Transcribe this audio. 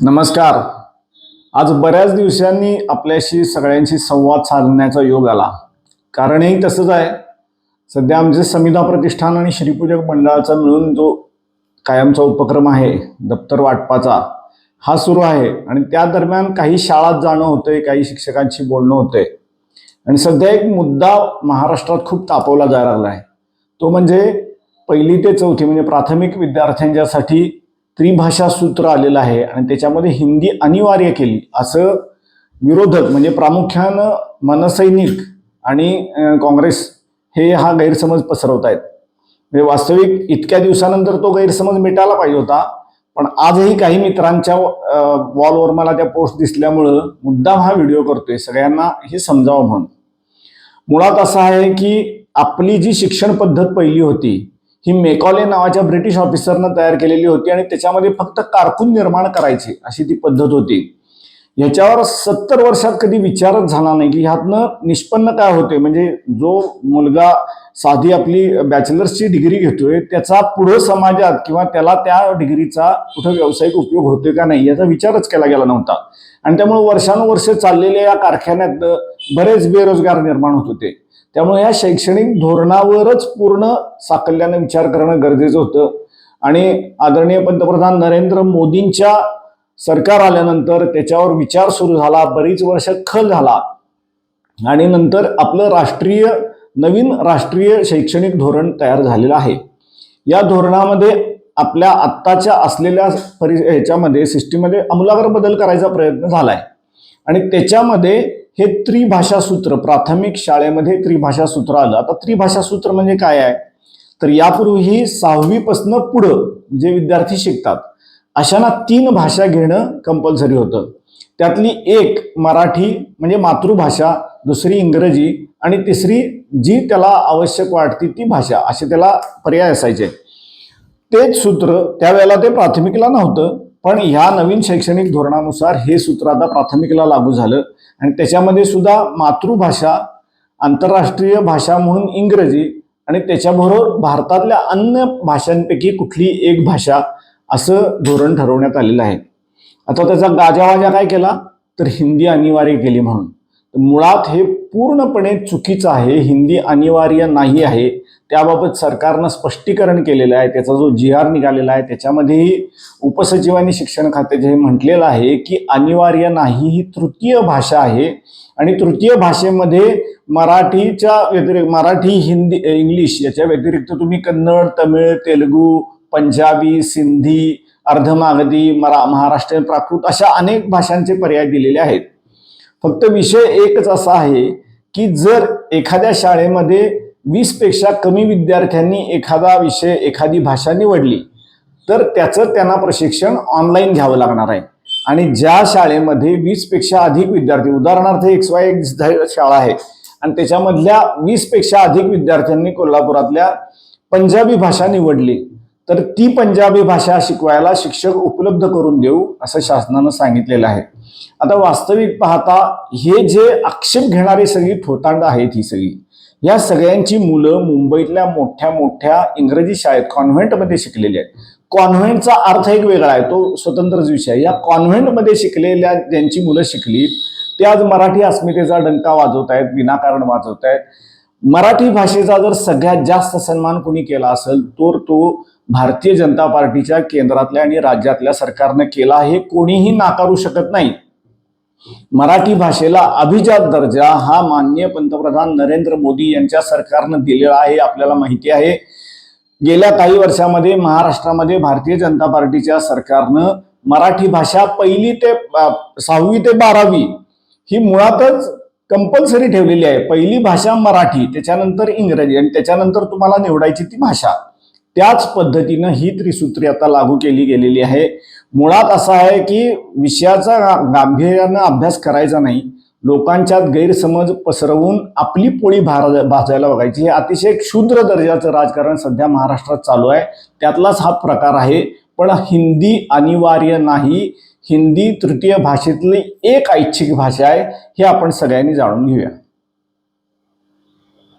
नमस्कार. आज बऱ्याच दिवसांनी आपल्याशी सगळ्यांशी संवाद साधण्याचा योग आला. कारणही तसंच आहे. सध्या आमचे समिधा प्रतिष्ठान आणि श्रीपूजक मंडळाचा मिळून जो कायमचा उपक्रम आहे दप्तर वाटपाचा हा सुरू आहे. आणि त्या दरम्यान काही शाळात जाणं होतंय काही शिक्षकांशी बोलणं होतंय. आणि सध्या एक मुद्दा महाराष्ट्रात खूप तापवला जायला लागला आहे. तो म्हणजे पहिली ते चौथी म्हणजे प्राथमिक विद्यार्थ्यांच्यासाठी त्रिभाषा सूत्र आलेलं आहे आणि त्याच्यामध्ये हिंदी अनिवार्य केली. असं विरोधक म्हणजे प्रामुख्यानं मनसैनिक आणि काँग्रेस हे हा गैरसमज पसरवत आहेत म्हणजे वास्तविक इतक्या दिवसानंतर तो गैरसमज मिटायला पाहिजे होता पण आजही काही मित्रांच्या वॉलवर मला त्या पोस्ट दिसल्यामुळं मुद्दाम हा व्हिडिओ करतोय सगळ्यांना हे समजावं म्हणून. मुळात असं आहे की आपली जी शिक्षण पद्धत पहिली होती ही मेकॉले नावाच्या ब्रिटिश ऑफिसरनं तयार केलेली होती आणि त्याच्यामध्ये फक्त कारकून निर्माण करायची अशी ती पद्धत होती. ह्याच्यावर सत्तर वर्षात कधी विचारच झाला नाही की ह्यातनं निष्पन्न काय होते. म्हणजे जो मुलगा साधी आपली बॅचलर्सची डिग्री घेतोय त्याचा पुढं समाजात किंवा त्याला त्या डिग्रीचा कुठं व्यावसायिक उपयोग होतोय का नाही याचा विचारच केला गेला नव्हता. आणि त्यामुळे वर्षानुवर्ष चाललेल्या या कारखान्यात बरेच बेरोजगार निर्माण होत होते. त्यामुळे या शैक्षणिक धोरणावरच पूर्ण साकल्यानं विचार करणं गरजेचं होतं. आणि आदरणीय पंतप्रधान नरेंद्र मोदींच्या सरकार आल्यानंतर त्याच्यावर विचार सुरू झाला बरीच वर्ष खल झाला. आणि नंतर आपलं राष्ट्रीय नवीन राष्ट्रीय शैक्षणिक धोरण तयार झालेलं आहे. या धोरणामध्ये आपल्या आत्ताच्या असलेल्या परि ह्याच्यामध्ये सिस्टीममध्ये अमूलाग्र बदल करायचा प्रयत्न झाला आहे आणि त्याच्यामध्ये हे त्रिभाषा सूत्र प्राथमिक शाळेमध्ये त्रिभाषा सूत्र आलं. आता त्रिभाषा सूत्र म्हणजे काय आहे? तर यापूर्वी सहावीपासनं पुढं जे विद्यार्थी शिकतात अशांना तीन भाषा घेणं कंपल्सरी होतं. त्यातली एक मराठी म्हणजे मातृभाषा दुसरी इंग्रजी आणि तिसरी जी त्याला आवश्यक वाटती ती भाषा असे त्याला पर्याय असायचे. तेच सूत्र त्यावेळेला ते प्राथमिकला नव्हतं. पण ह्या नवीन शैक्षणिक धोरणानुसार हे सूत्र आता प्राथमिकला लागू झालं. आणि त्याच्यामध्ये सुद्धा मातृभाषा आंतरराष्ट्रीय भाषा म्हणून इंग्रजी आणि त्याच्याबरोबर भारतातल्या अन्य भाषांपैकी कुठली एक भाषा असं धोरण ठरवण्यात आलेलं आहे. आता त्याचा गाजावाजा काय केला? तर हिंदी अनिवार्य केली म्हणून. तर मुळात हे पूर्णपणे चुकीचं आहे हिंदी अनिवार्य नाही आहे त्याबाबत सरकारनं स्पष्टीकरण केलेलं आहे त्याचा जो जी आर निघालेला आहे त्याच्यामध्येही उपसचिवांनी शिक्षण खात्याचे हे म्हटलेलं आहे की अनिवार्य नाही ही तृतीय भाषा आहे आणि तृतीय भाषेमध्ये मराठीच्या व्यतिरिक्त मराठी हिंदी इंग्लिश याच्या व्यतिरिक्त तुम्ही कन्नड तमिळ तेलुगू पंजाबी सिंधी अर्धमागधी मरा महाराष्ट्रीयन प्राकृत अशा अनेक भाषांचे पर्याय दिलेले आहेत. फक्त विषय एकच असा आहे की जर एखाद्या शाळेमध्ये वीसपेक्षा कमी विद्यार्थ्यांनी एखादा विषय एखादी भाषा निवडली तर त्याचं त्यांना प्रशिक्षण ऑनलाईन घ्यावं लागणार आहे. आणि ज्या शाळेमध्ये वीसपेक्षा अधिक विद्यार्थी उदाहरणार्थ एक्स वाय एक शाळा आहे आणि त्याच्यामधल्या वीसपेक्षा अधिक विद्यार्थ्यांनी कोल्हापुरातल्या पंजाबी भाषा निवडली तर ती पंजाबी भाषा शिकवायला शिक्षक उपलब्ध करून देऊ असं शासनानं सांगितलेलं आहे. आता वास्तविक पाहता हे जे आक्षेप घेणारी सगळी थोतांड आहेत ही सगळी. या सगळ्यांची मुलं मुंबईतल्या मोठ्या मोठ्या इंग्रजी शाळेत कॉन्व्हेंटमध्ये शिकलेली आहेत. कॉन्व्हेंटचा अर्थ एक वेगळा आहे तो स्वतंत्रच विषय आहे. या कॉन्व्हेंटमध्ये शिकलेल्या ज्यांची मुलं शिकली ते आज मराठी अस्मितेचा डंका वाजवत आहेत विनाकारण वाजवत आहेत. मराठी भाषेचा जर सगळ्यात जास्त सन्मान कोणी केला असेल तर तो भारतीय जनता पार्टीच्या केंद्रातल्या आणि राज्यातल्या सरकारनं केला हे कोणीही नाकारू शकत नाही. मराठी भाषेला अभिजात दर्जा हा माननीय पंतप्रधान नरेंद्र मोदी यांच्या सरकारनं दिलेला आहे आपल्याला माहिती आहे. गेल्या काही वर्षामध्ये महाराष्ट्रामध्ये भारतीय जनता पार्टीच्या सरकारनं मराठी भाषा पहिली ते सहावी ते बारावी ही मुळातच कंपल्सरी ठेवलेली आहे. पहिली भाषा मराठी त्याच्यानंतर इंग्रजी आणि त्याच्यानंतर तुम्हाला निवडायची ती भाषा. त्याच पद्धतीनं ही त्रिसूत्री आता लागू केली गेलेली आहे. मुळात असं आहे की विषयाचा गांभीर्यानं अभ्यास करायचा नाही. लोकांच्यात गैरसमज पसरवून आपली पोळी भार भाजायला बघायची. हे अतिशय क्षुद्र दर्जाचं राजकारण सध्या महाराष्ट्रात चालू आहे. त्यातलाच हा प्रकार आहे. पण हिंदी अनिवार्य नाही. हिंदी तृतीय भाषेतली एक ऐच्छिक भाषा आहे. हे आपण सगळ्यांनी जाणून घेऊया.